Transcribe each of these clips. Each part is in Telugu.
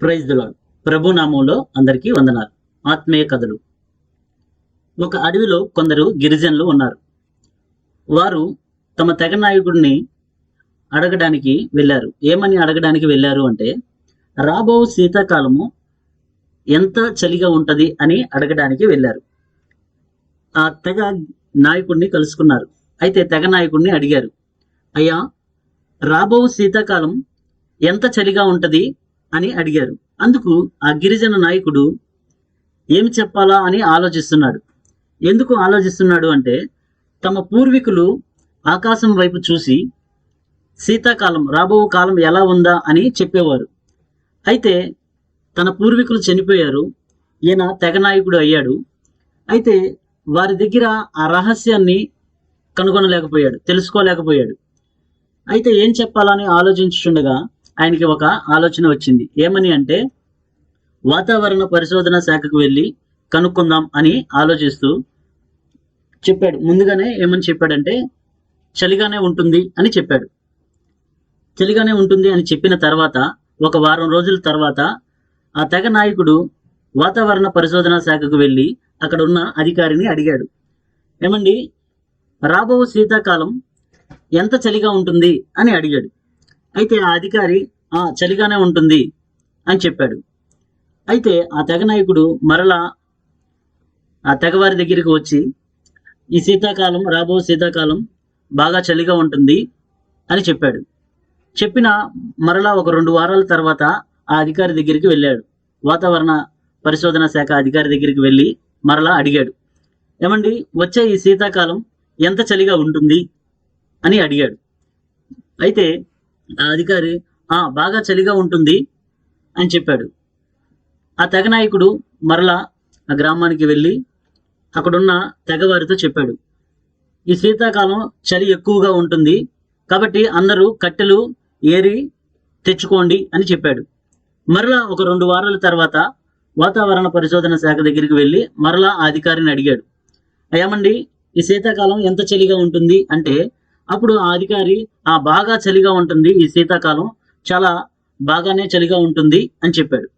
ప్రైజ్ దులాడ్ ప్రభు నామంలో అందరికీ వందనాలు. ఆత్మీయ కథలు. ఒక అడవిలో కొందరు గిరిజనులు ఉన్నారు. వారు తమ తెగ నాయకుడిని అడగడానికి వెళ్ళారు. ఏమని అడగడానికి వెళ్ళారు అంటే రాబో శీతాకాలము ఎంత చలిగా ఉంటుంది అని అడగడానికి వెళ్ళారు. ఆ తెగ నాయకుడిని కలుసుకున్నారు. అయితే తెగ నాయకుడిని అడిగారు అయ్యా రాబో శీతాకాలం ఎంత చలిగా ఉంటుంది? అని అడిగారు. అందుకు ఆ గిరిజన నాయకుడు ఏమి చెప్పాలా అని ఆలోచిస్తున్నాడు. ఎందుకు ఆలోచిస్తున్నాడు అంటే తమ పూర్వీకులు ఆకాశం వైపు చూసి శీతాకాలం రాబో కాలం ఎలా ఉందా అని చెప్పేవారు. అయితే తన పూర్వీకులు చనిపోయారు. ఈయన తెగ నాయకుడు అయ్యాడు. అయితే వారి దగ్గర ఆ రహస్యాన్ని కనుగొనలేకపోయాడు తెలుసుకోలేకపోయాడు. అయితే ఏం చెప్పాలని ఆలోచించుండగా ఆయనకి ఒక ఆలోచన వచ్చింది. ఏమని అంటే వాతావరణ పరిశోధన శాఖకు వెళ్ళి కనుక్కుందాం అని ఆలోచిస్తూ చెప్పాడు. ముందుగానే ఏమని చెప్పాడంటే చలిగానే ఉంటుంది అని చెప్పాడు. చలిగానే ఉంటుంది అని చెప్పిన తర్వాత ఒక వారం రోజుల తర్వాత ఆ తెగ నాయకుడు వాతావరణ పరిశోధన శాఖకు వెళ్ళి అక్కడ ఉన్న అధికారిని అడిగాడు. ఏమండి రాబో శీతాకాలం ఎంత చలిగా ఉంటుంది అని అడిగాడు. అయితే ఆ అధికారి ఆ చలిగానే ఉంటుంది అని చెప్పాడు. అయితే ఆ తెగ నాయకుడు మరలా ఆ తెగవారి దగ్గరికి వచ్చి ఈ శీతాకాలం రాబో శీతాకాలం బాగా చలిగా ఉంటుంది అని చెప్పాడు. చెప్పిన మరలా ఒక రెండు వారాల తర్వాత ఆ అధికారి దగ్గరికి వెళ్ళాడు. వాతావరణ పరిశోధన శాఖ అధికారి దగ్గరికి వెళ్ళి మరలా అడిగాడు. ఏమండి వచ్చే ఈ శీతాకాలం ఎంత చలిగా ఉంటుంది? అని అడిగాడు. అయితే ఆ అధికారి ఆ బాగా చలిగా ఉంటుంది అని చెప్పాడు. ఆ తెగ నాయకుడు మరలా ఆ గ్రామానికి వెళ్ళి అక్కడున్న తెగవారితో చెప్పాడు. ఈ శీతాకాలం చలి ఎక్కువగా ఉంటుంది కాబట్టి అందరూ కట్టెలు ఏరి తెచ్చుకోండి అని చెప్పాడు. మరలా ఒక రెండు వారాల తర్వాత వాతావరణ పరిశోధన శాఖ దగ్గరికి వెళ్ళి మరలా ఆ అధికారిని అడిగాడు. ఏమండి ఈ శీతాకాలం ఎంత చలిగా ఉంటుంది అంటే అప్పుడు ఆ అధికారి ఆ బాగా చలిగా ఉంటుంది ఈ శీతాకాలం. చాలా బాగానే చలిగా ఉంటుంది అని చెప్పాడు.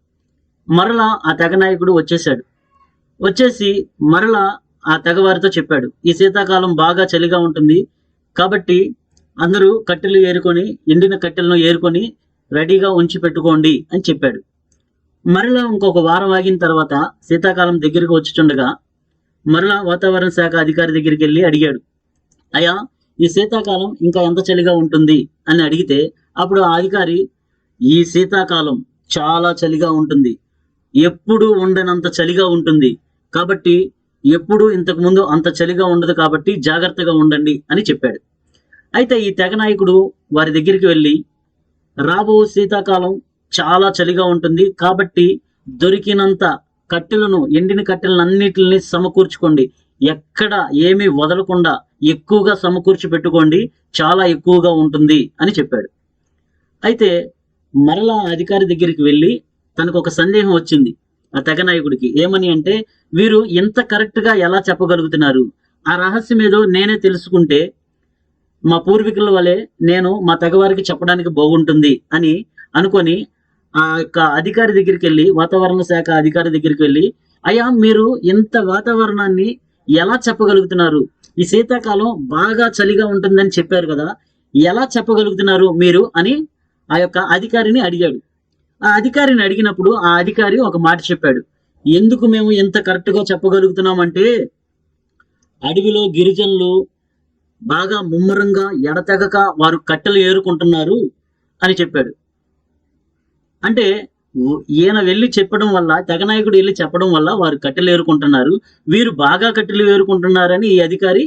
మరలా ఆ తెగ నాయకుడు వచ్చేసాడు వచ్చేసి మరలా ఆ తెగవారితో చెప్పాడు ఈ శీతాకాలం బాగా చలిగా ఉంటుంది. కాబట్టి అందరూ కట్టెలు ఏరుకొని ఎండిన కట్టెలను ఏరుకొని రెడీగా ఉంచి పెట్టుకోండి అని చెప్పాడు. మరలా ఇంకొక వారం ఆగిన తర్వాత శీతాకాలం దగ్గరకు వచ్చుచుండగా మరలా వాతావరణ శాఖ అధికారి దగ్గరికి వెళ్ళి అడిగాడు అయా ఈ శీతాకాలం ఇంకా ఎంత చలిగా ఉంటుంది అని అడిగితే అప్పుడు ఆ అధికారి ఈ శీతాకాలం చాలా చలిగా ఉంటుంది. ఎప్పుడు ఉండనంత చలిగా ఉంటుంది. కాబట్టి ఎప్పుడు ఇంతకు ముందు అంత చలిగా ఉండదు కాబట్టి జాగ్రత్తగా ఉండండి అని చెప్పాడు. అయితే ఈ తెగ నాయకుడు వారి దగ్గరికి వెళ్ళి రాబో శీతాకాలం చాలా చలిగా ఉంటుంది. కాబట్టి దొరికినంత కట్టెలను ఎండిన కట్టెలను అన్నిటిని సమకూర్చుకోండి. ఎక్కడ ఏమీ వదలకుండా ఎక్కువగా సమకూర్చి పెట్టుకోండి చాలా ఎక్కువగా ఉంటుంది అని చెప్పాడు. అయితే మరలా అధికారి దగ్గరికి వెళ్ళి తనకు ఒక సందేహం వచ్చింది ఆ తెగ నాయకుడికి. ఏమని అంటే వీరు ఎంత కరెక్ట్గా ఎలా చెప్పగలుగుతున్నారు? ఆ రహస్యం ఏదో నేనే తెలుసుకుంటే మా పూర్వీకుల వలె నేను మా తెగవారికి చెప్పడానికి బాగుంటుంది అని అనుకొని ఆ యొక్క అధికారి దగ్గరికి వెళ్ళి వాతావరణ శాఖ అధికారి దగ్గరికి వెళ్ళి అయ్యా మీరు ఇంత వాతావరణాన్ని ఎలా చెప్పగలుగుతున్నారు? ఈ శీతాకాలం బాగా చలిగా ఉంటుందని చెప్పారు కదా ఎలా చెప్పగలుగుతున్నారు మీరు అని ఆ యొక్క అధికారిని అడిగాడు. ఆ అధికారిని అడిగినప్పుడు ఆ అధికారి ఒక మాట చెప్పాడు. ఎందుకు మేము ఎంత కరెక్ట్గా చెప్పగలుగుతున్నామంటే అడవిలో గిరిజనులు బాగా ముమ్మరంగా ఎడతెగక వారు కట్టెలు ఏరుకుంటున్నారు అని చెప్పాడు. అంటే ఈయన వెళ్ళి చెప్పడం వల్ల తెగనాయకుడు వెళ్ళి చెప్పడం వల్ల వారు కట్టెలు ఏరుకుంటున్నారు. వీరు బాగా కట్టెలు ఏరుకుంటున్నారని ఈ అధికారి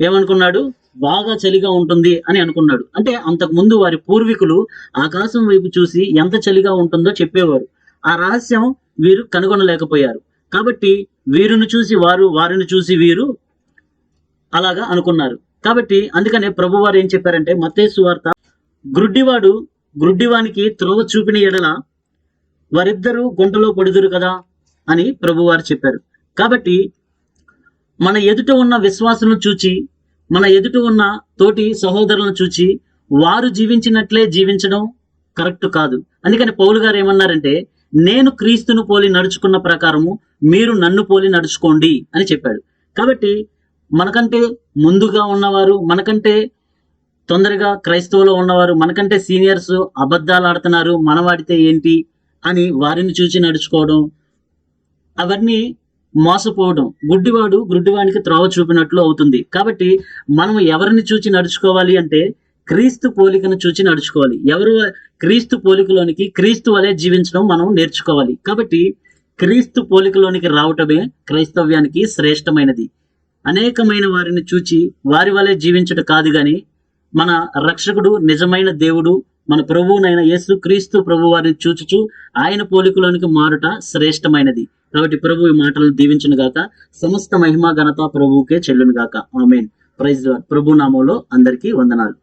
ఏమనుకున్నాడు? బాగా చలిగా ఉంటుంది అని అనుకున్నాడు. అంటే అంతకు ముందు వారి పూర్వీకులు ఆకాశం వైపు చూసి ఎంత చలిగా ఉంటుందో చెప్పేవారు. ఆ రహస్యం వీరు కనుగొనలేకపోయారు. కాబట్టి వీరును చూసి వారు వారిని చూసి వీరు అలాగా అనుకున్నారు. కాబట్టి అందుకనే ప్రభువారు ఏం చెప్పారంటే మతేసు వార్త గ్రుడ్డివాడు గ్రుడ్డివానికి త్రోవ చూపిన ఎడల వారిద్దరూ గుంటలో పడుదురు కదా అని ప్రభువారు చెప్పారు. కాబట్టి మన ఎదుట ఉన్న విశ్వాసులను చూచి మన ఎదుట ఉన్న తోటి సహోదరులను చూచి వారు జీవించినట్లే జీవించడం కరెక్ట్ కాదు. అందుకని పౌలు గారు ఏమన్నారంటే నేను క్రీస్తును పోలి నడుచుకున్న ప్రకారము మీరు నన్ను పోలి నడుచుకోండి అని చెప్పాడు. కాబట్టి మనకంటే ముందుగా ఉన్నవారు మనకంటే తొందరగా క్రైస్తవులో ఉన్నవారు మనకంటే సీనియర్స్ అబద్ధాలు ఆడుతున్నారు మనవాడితే ఏంటి అని వారిని చూసి నడుచుకోవడం అవన్నీ మోసపోవడం. గుడ్డివాడు గుడ్డివానికి త్రోవ చూపినట్లు అవుతుంది. కాబట్టి మనం ఎవరిని చూచి నడుచుకోవాలి అంటే క్రీస్తు పోలికను చూచి నడుచుకోవాలి. ఎవరు క్రీస్తు పోలికలోనికి క్రీస్తు వలె జీవించడం మనం నేర్చుకోవాలి. కాబట్టి క్రీస్తు పోలికలోనికి రావటమే క్రైస్తవ్యానికి శ్రేష్టమైనది. అనేకమైన వారిని చూచి వారి వలె జీవించడం కాదు కానీ మన రక్షకుడు నిజమైన దేవుడు మన ప్రభువునైన యేసు క్రీస్తు ప్రభు వారిని చూచుచు ఆయన పోలికలోనికి మారుట శ్రేష్టమైనది. కాబట్టి ప్రభు ఈ మాటలను దీవించును గాక. సమస్త మహిమ ఘనత ప్రభువుకే చెల్లును గాక. ఆమెన్. ప్రైజ్ ప్రభు నామంలో అందరికీ వందనాలు.